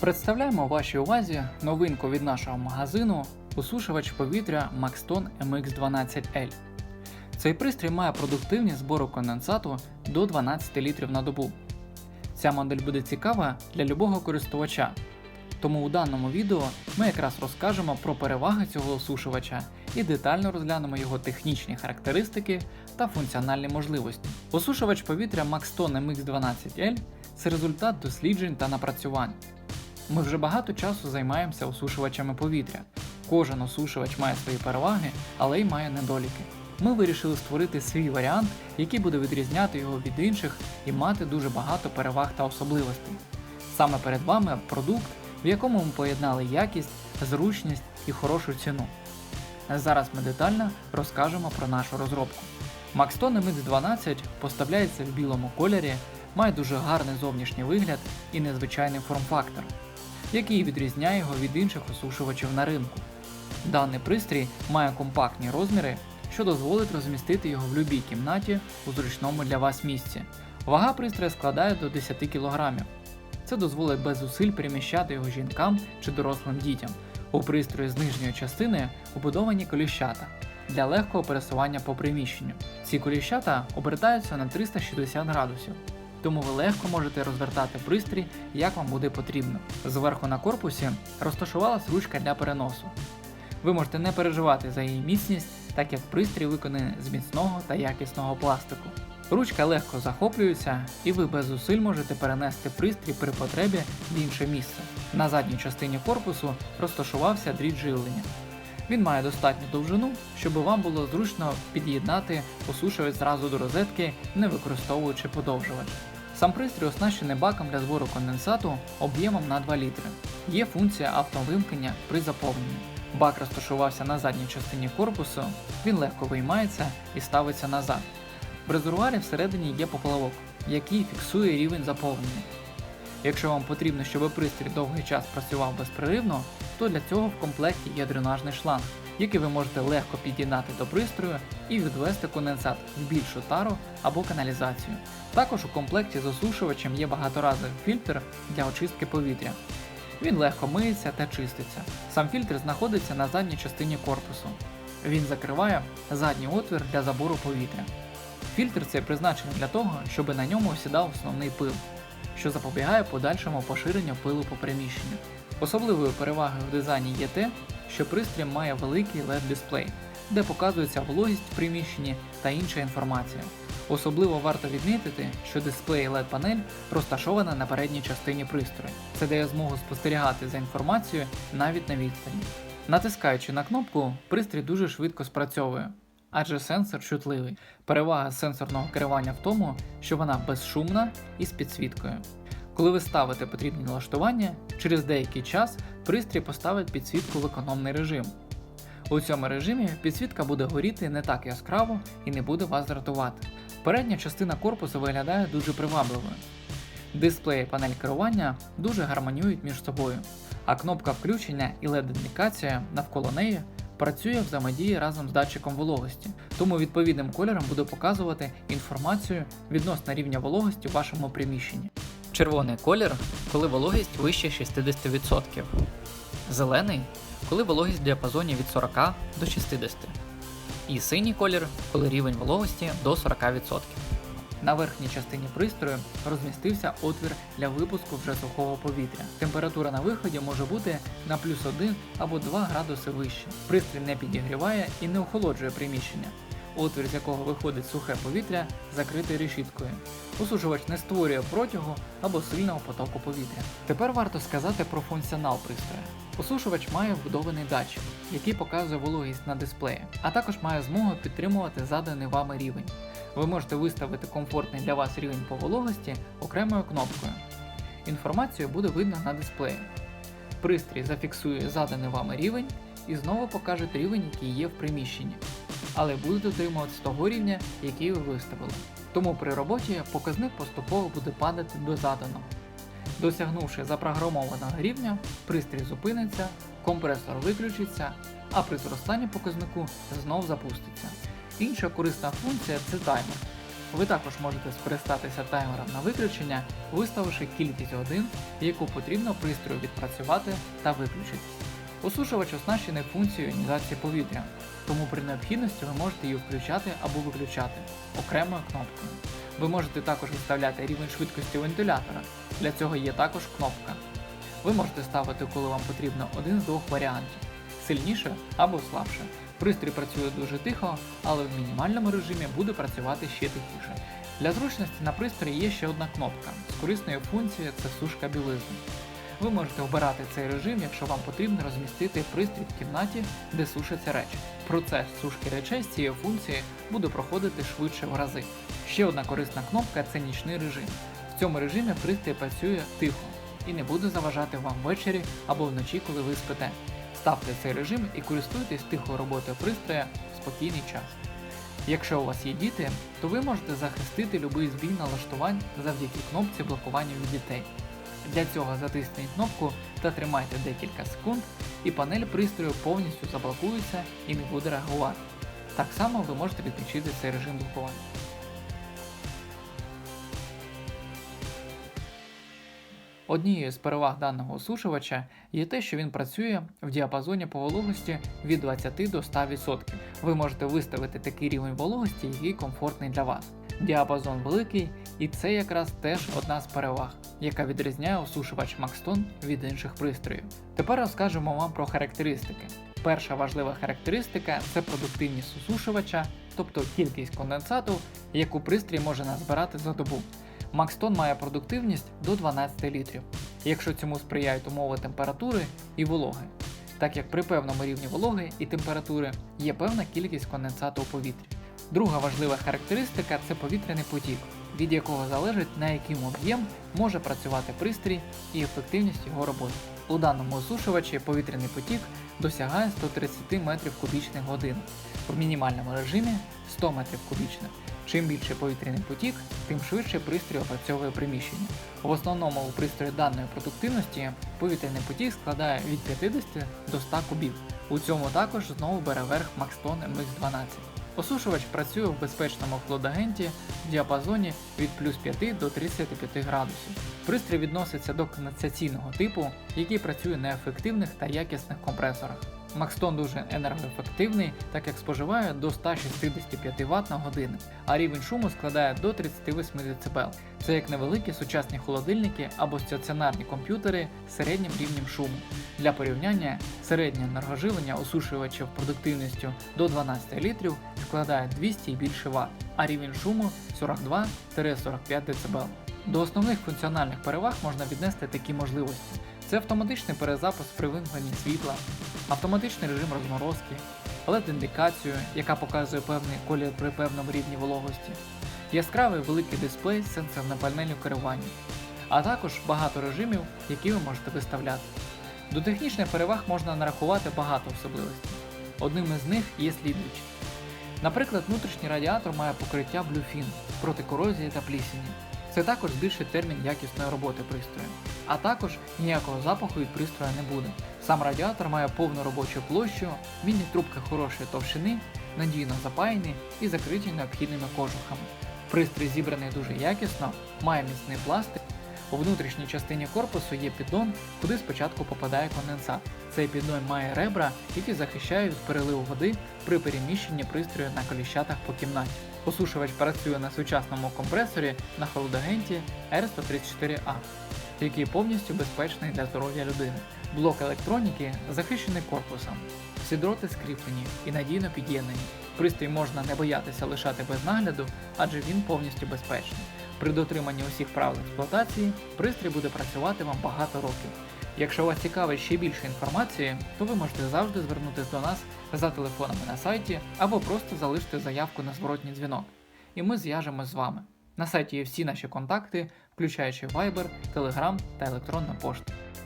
Представляємо вашій увазі новинку від нашого магазину осушувач повітря Maxton MX12L. Цей пристрій має продуктивність збору конденсату до 12 літрів на добу. Ця модель буде цікава для любого користувача. Тому у даному відео ми якраз розкажемо про переваги цього осушувача і детально розглянемо його технічні характеристики та функціональні можливості. Осушувач повітря Maxton MX12L це результат досліджень та напрацювань. Ми вже багато часу займаємося осушувачами повітря. Кожен осушувач має свої переваги, але й має недоліки. Ми вирішили створити свій варіант, який буде відрізняти його від інших і мати дуже багато переваг та особливостей. Саме перед вами продукт, в якому ми поєднали якість, зручність і хорошу ціну. Зараз ми детально розкажемо про нашу розробку. Maxton MX12 поставляється в білому кольорі, має дуже гарний зовнішній вигляд і незвичайний форм-фактор, який відрізняє його від інших осушувачів на ринку. Даний пристрій має компактні розміри, що дозволить розмістити його в будь-якій кімнаті у зручному для вас місці. Вага пристрою складає до 10 кг. Це дозволить без зусиль переміщати його жінкам чи дорослим дітям. У пристрої з нижньої частини убудовані коліщата для легкого пересування по приміщенню. Ці коліщата обертаються на 360 градусів, тому ви легко можете розвертати пристрій, як вам буде потрібно. Зверху на корпусі розташувалась ручка для переносу. Ви можете не переживати за її міцність, так як пристрій виконаний з міцного та якісного пластику. Ручка легко захоплюється, і ви без зусиль можете перенести пристрій при потребі в інше місце. На задній частині корпусу розташувався дріт живлення. Він має достатню довжину, щоб вам було зручно під'єднати осушувач зразу до розетки, не використовуючи подовжувач. Сам пристрій оснащений баком для збору конденсату об'ємом на 2 літри. Є функція автовимкнення при заповненні. Бак розташувався на задній частині корпусу, він легко виймається і ставиться назад. В резервуарі всередині є поплавок, який фіксує рівень заповнення. Якщо вам потрібно, щоб пристрій довгий час працював безперервно, то для цього в комплекті є дренажний шланг, який ви можете легко під'єднати до пристрою і відвести конденсат в більшу тару або каналізацію. Також у комплекті з осушувачем є багаторазовий фільтр для очистки повітря. Він легко миється та чиститься. Сам фільтр знаходиться на задній частині корпусу. Він закриває задній отвір для забору повітря. Фільтр цей призначений для того, щоб на ньому осідав основний пил, що запобігає подальшому поширенню пилу по приміщенню. Особливою перевагою в дизайні є те, що пристрій має великий LED-дисплей, де показується вологість в приміщенні та інша інформація. Особливо варто відмітити, що дисплей LED-панель розташована на передній частині пристрою. Це дає змогу спостерігати за інформацією навіть на відстані. Натискаючи на кнопку, пристрій дуже швидко спрацьовує, адже сенсор чутливий. Перевага сенсорного керування в тому, що вона безшумна і з підсвіткою. Коли ви ставите потрібні налаштування, через деякий час пристрій поставить підсвітку в економний режим. У цьому режимі підсвітка буде горіти не так яскраво і не буде вас дратувати. Передня частина корпусу виглядає дуже привабливою. Дисплей і панель керування дуже гармонюють між собою, а кнопка включення і LED-індикація навколо неї працює взаємодії разом з датчиком вологості, тому відповідним кольором буде показувати інформацію відносно рівня вологості в вашому приміщенні. Червоний колір, коли вологість вище 60%. Зелений, коли вологість в діапазоні від 40 до 60. І синій колір, коли рівень вологості до 40%. На верхній частині пристрою розмістився отвір для випуску вже сухого повітря. Температура на виході може бути на плюс 1 або 2 градуси вище. Пристрій не підігріває і не охолоджує приміщення. Отвір, з якого виходить сухе повітря, закритий решіткою. Осушувач не створює протягу або сильного потоку повітря. Тепер варто сказати про функціонал пристрою. Осушувач має вбудований датчик, який показує вологість на дисплеї, а також має змогу підтримувати заданий вами рівень. Ви можете виставити комфортний для вас рівень по вологості окремою кнопкою. Інформацію буде видно на дисплеї. Пристрій зафіксує заданий вами рівень і знову покаже рівень, який є в приміщенні, але буде дотримуватися того рівня, який ви виставили. Тому при роботі показник поступово буде падати до заданого. Досягнувши запрограмованого рівня, пристрій зупиниться, компресор виключиться, а при зростанні показнику знов запуститься. Інша корисна функція це таймер. Ви також можете скористатися таймером на виключення, виставивши кількість годин, яку потрібно пристрою відпрацювати та виключитись. Осушувач оснащений функцією іонізації повітря, тому при необхідності ви можете її включати або виключати окремою кнопкою. Ви можете також виставляти рівень швидкості вентилятора. Для цього є також кнопка. Ви можете ставити, коли вам потрібно, один з двох варіантів сильніше або слабше. Пристрій працює дуже тихо, але в мінімальному режимі буде працювати ще тихіше. Для зручності на пристрої є ще одна кнопка з корисною функцією це сушка білизни. Ви можете обирати цей режим, якщо вам потрібно розмістити пристрій в кімнаті, де сушаться речі. Процес сушки речей з цією функцією буде проходити швидше в рази. Ще одна корисна кнопка це нічний режим. В цьому режимі пристрій працює тихо і не буде заважати вам ввечері або вночі, коли ви спите. Ставте цей режим і користуйтесь тихою роботою пристроя в спокійний час. Якщо у вас є діти, то ви можете захистити будь-який збій налаштувань завдяки кнопці блокування від дітей. Для цього затисніть кнопку та тримайте декілька секунд, і панель пристрою повністю заблокується і не буде реагувати. Так само ви можете відключити цей режим блокування. Однією з переваг даного осушувача є те, що він працює в діапазоні по вологості від 20 до 100%. Ви можете виставити такий рівень вологості, який комфортний для вас. Діапазон великий, і це якраз теж одна з переваг, яка відрізняє осушувач Maxton від інших пристроїв. Тепер розкажемо вам про характеристики. Перша важлива характеристика це продуктивність осушувача, тобто кількість конденсату, яку пристрій може назбирати за добу. Макстон має продуктивність до 12 літрів, якщо цьому сприяють умови температури і вологи, так як при певному рівні вологи і температури є певна кількість конденсату у повітрі. Друга важлива характеристика це повітряний потік, від якого залежить на яким об'єм може працювати пристрій і ефективність його роботи. У даному осушувачі повітряний потік досягає 130 метрів кубічних годин, в мінімальному режимі 100 метрів кубічних. Чим більше повітряний потік, тим швидше пристрій опрацьовує приміщення. В основному у пристрої даної продуктивності повітряний потік складає від 50 до 100 кубів. У цьому також знову бере верх Maxton MX12. Осушувач працює в безпечному флодагенті в діапазоні від плюс 5 до 35 градусів. Пристрій відноситься до конденсаційного типу, який працює на ефективних та якісних компресорах. Макстон дуже енергоефективний, так як споживає до 165 Вт на годину, а рівень шуму складає до 38 дБ. Це як невеликі сучасні холодильники або стаціонарні комп'ютери з середнім рівнем шуму. Для порівняння середнє енергоживлення осушувачів продуктивністю до 12 літрів складає 200 і більше Вт, а рівень шуму 42-45 дБ. До основних функціональних переваг можна віднести такі можливості. Це автоматичний перезапуск при вимкненні світла, автоматичний режим розморозки, LED-індикацію, яка показує певний колір при певному рівні вологості, яскравий великий дисплей з сенсорним панелью керування, а також багато режимів, які ви можете виставляти. До технічних переваг можна нарахувати багато особливостей. Одним із них є слідуючі. Наприклад, внутрішній радіатор має покриття Bluefin проти корозії та плісені. Це також збільшить термін якісної роботи пристрою. А також ніякого запаху від пристрою не буде. Сам радіатор має повну робочу площу, міні-трубки хорошої товщини, надійно запаяні і закриті необхідними кожухами. Пристрій зібраний дуже якісно, має міцний пластик. У внутрішній частині корпусу є піддон, куди спочатку попадає конденсат. Цей піддон має ребра, які захищають від переливу води при переміщенні пристрою на коліщатах по кімнаті. Осушувач працює на сучасному компресорі на холодагенті R134A, який повністю безпечний для здоров'я людини. Блок електроніки захищений корпусом. Всі дроти скріплені і надійно під'єднані. Пристрій можна не боятися лишати без нагляду, адже він повністю безпечний. При дотриманні усіх правил експлуатації пристрій буде працювати вам багато років. Якщо вас цікавить ще більше інформації, то ви можете завжди звернутися до нас за телефонами на сайті або просто залишити заявку на зворотній дзвінок. І ми зв'яжемось з вами. На сайті є всі наші контакти, включаючи Viber, Telegram та електронну пошту.